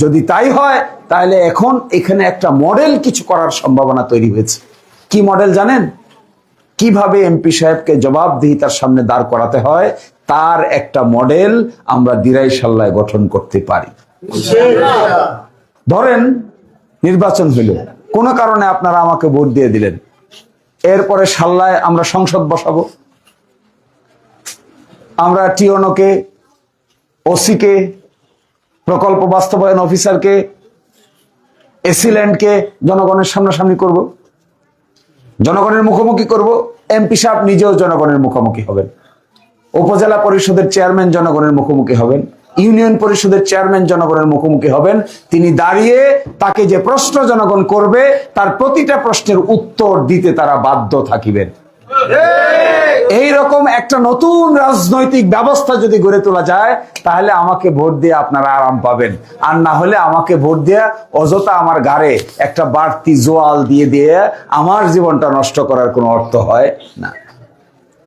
যদি তাই হয়, তাহলে এখন এখানে একটা মডেল কিছু করার সম্ভাবনা তৈরি হয়েছে। কি মডেল জানেন? কীভাবে এমপি সাহেবকে জবাবদিহিতার সামনে দাঁড় করাতে হয়, তার একটা মডেল আমরা দিরাই সাল্লায় গঠন করতে পারি। ধরেন, নির্বাচন হইল কোনো কারণে আপনারা আমাকে ভোট দিয়ে দিলেন। এরপরে সাল্লায় আমরা সংসদ বসাবো। আমরা টিওনোকে ওসিকে প্রকল্প বাস্তবায়ন অফিসারকে এসিল্যান্ডকে জনগণের সামনাসামনি করব। জনগণের মুখোমুখি করব। এমপি সাহেব নিজেও জনগণের মুখোমুখি হবেন। উপজেলা পরিষদের চেয়ারম্যান জনগণের মুখোমুখি হবেন। ইউনিয়ন পরিষদের চেয়ারম্যান জনগণের মুখোমুখি হবেন। তিনি দাঁড়িয়ে তাকে যে প্রশ্ন জনগণ করবে, তার প্রতিটা প্রশ্নের উত্তর দিতে তারা বাধ্য থাকিবেন। এই রকম একটা নতুন রাজনৈতিক ব্যবস্থা যদি গড়ে তোলা যায়, তাহলে আমাকে ভোট দিয়ে আপনারা আরাম পাবেন। আর না হলে আমাকে ভোট দিয়ে অযথা আমার গাড়ে একটা বাড়তি জোয়াল দিয়ে দিয়ে আমার জীবনটা নষ্ট করার কোনো অর্থ হয় না।